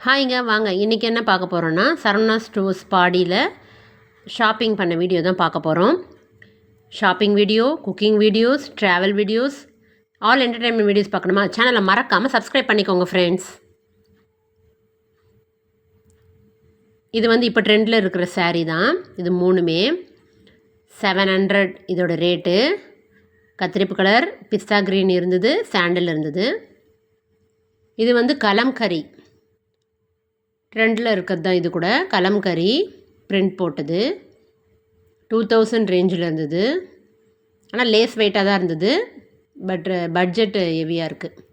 ஹாய்ங்க வாங்க. இன்றைக்கி என்ன பார்க்க போகிறோன்னா சரவணா ஸ்டோர்ஸ் பாடியில் ஷாப்பிங் பண்ண வீடியோ தான் பார்க்க போகிறோம் shopping video cooking videos travel videos all entertainment videos பார்க்கணுமா? சேனலை மறக்காமல் சப்ஸ்கிரைப் பண்ணிக்கோங்க ஃப்ரெண்ட்ஸ் இது வந்து இப்போ ட்ரெண்டில் இருக்கிற சாரீ தான். இது மூணுமே. செவன் ஹண்ட்ரட் இதோட ரேட்டு கத்திரிப்பு கலர் பிஸ்தா க்ரீன் இருந்தது சாண்டல் இருந்தது. இது வந்து கலம்கரி ட்ரெண்டில் இருக்கிறது தான் இது கூட. கலம்கரி பிரிண்ட் போட்டது. டூ தௌசண்ட் ரேஞ்சில் இருந்தது. ஆனால் லேஸ் வெயிட்டாக தான் இருந்தது. பட் பட்ஜெட் ஹெவியாக இருக்குது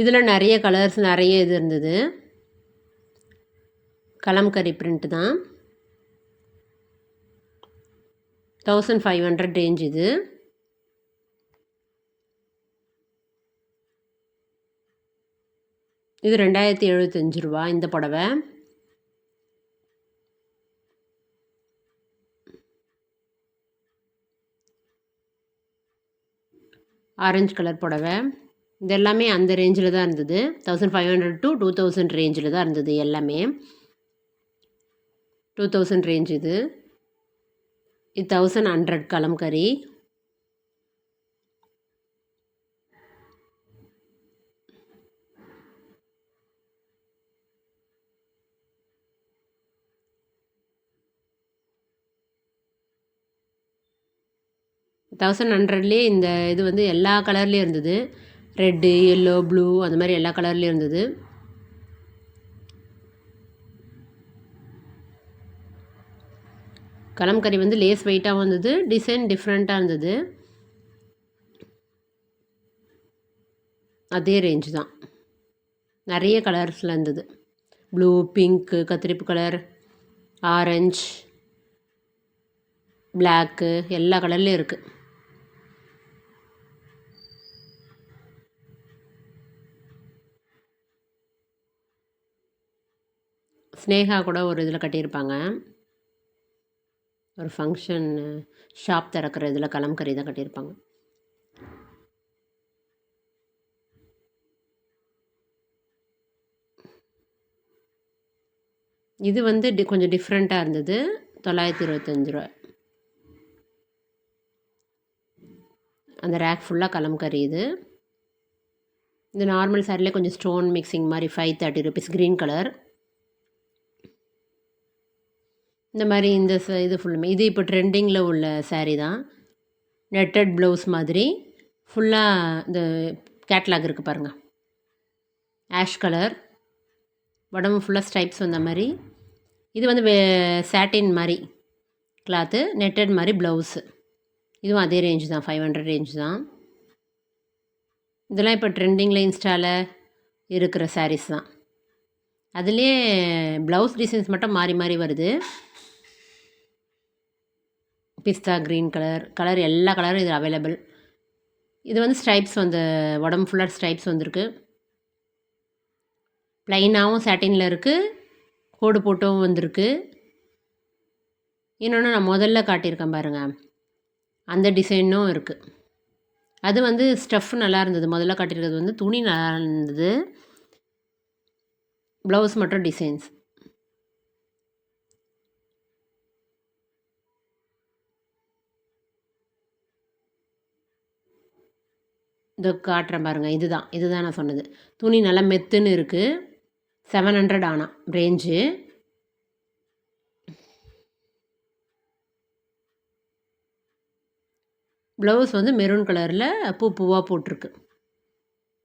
இதில் நிறைய கலர்ஸ் நிறைய இது இருந்தது. கலம்கரி பிரிண்ட் தான். தௌசண்ட் ஃபைவ் ஹண்ட்ரட் ரேஞ்ச் இது. இது ரெண்டாயிரத்தி எழுபத்தஞ்சு ரூபா இந்த புடவை. ஆரஞ்சு கலர் புடவை. இது எல்லாமே அந்த ரேஞ்சில் தான் இருந்தது. Thousand five hundred to two thousand ரேஞ்சில் தான் இருந்தது எல்லாமே. டூ தௌசண்ட் ரேஞ்ச் இது. இது தௌசண்ட் ஹண்ட்ரட் கலம்கரி தௌசண்ட் ஹண்ட்ரட்லேயே இந்த இது வந்து எல்லா கலர்லேயும் இருந்தது. ரெட்டு எல்லோ ப்ளூ அந்த மாதிரி எல்லா கலர்லேயும் இருந்தது. கலம்கறி வந்து லேஸ் வெயிட்டாகவும் இருந்தது. டிசைன் டிஃப்ரெண்ட்டாக இருந்தது. அதே ரேஞ்ச் தான். நிறைய கலர்ஸில் இருந்தது. ப்ளூ பிங்க்கு கத்திரிப்பு கலர் ஆரஞ்ச் பிளாக்கு எல்லா கலர்லேயும் இருக்குது ஸ்னேகா கூட ஒரு இதில் கட்டியிருப்பாங்க. ஒரு ஃபங்க்ஷன் ஷாப் திறக்கிற இதில் கலம்கறி தான் கட்டியிருப்பாங்க. இது வந்து டி கொஞ்சம் டிஃப்ரெண்ட்டாக இருந்தது. தொள்ளாயிரத்தி இருபத்தஞ்சி ரூபா அந்த ரேக் ஃபுல்லாக கலம்கறி இது. இந்த நார்மல் சாரிலே கொஞ்சம் ஸ்டோன் மிக்சிங் மாதிரி five thirty rupees green colour இந்த மாதிரி இந்த ச இது ஃபுல்லுமே இது இப்போ ட்ரெண்டிங்கில் உள்ள சாரீ தான். நெட்டட் ப்ளவுஸ் மாதிரி. ஃபுல்லாக இந்த கேட்லாக் இருக்குது பாருங்கள் ஆஷ் கலர் உடம்பு ஃபுல்லாக ஸ்ட்ரைப்ஸ் வந்த மாதிரி. இது வந்து வே சாட்டின் மாதிரி கிளாத்து நெட்டட் மாதிரி ப்ளவுஸு இதுவும் அதே ரேஞ்ச் தான். ஃபைவ் ஹண்ட்ரட் ரேஞ்ச் தான். இதெல்லாம் இப்போ ட்ரெண்டிங்கில் இன்ஸ்டாவில் இருக்கிற சாரீஸ் தான். அதுலேயே ப்ளவுஸ் டிசைன்ஸ் மட்டும் மாறி மாறி வருது. பிஸ்தா க்ரீன் கலர் கலர் எல்லா கலரும் இது அவைலபிள் இது வந்து ஸ்ட்ரைப்ஸ் வந்து உடம்பு ஃபுல்லாக ஸ்ட்ரைப்ஸ் வந்திருக்கு. ப்ளைனாகவும் சாட்டினில் இருக்குது கோடு போட்டும் வந்திருக்கு. இன்னொன்று நான் முதல்ல காட்டியிருக்கேன் பாருங்கள் அந்த டிசைனும் இருக்குது அது வந்து ஸ்டஃப் நல்லா இருந்தது. முதல்ல காட்டியிருக்கிறது வந்து துணி நல்லா இருந்தது. ப்ளவுஸ் மட்டும் டிசைன்ஸ் இந்த காட்டுறேன் பாருங்கள் இதுதான். இதுதான் நான் சொன்னது. துணி நல்லா மெத்துன்னு இருக்குது செவன் ஹண்ட்ரட் ஆனால் ரேஞ்சு ப்ளவுஸ் வந்து மெரூன் கலரில் பூ பூவாக போட்டிருக்கு.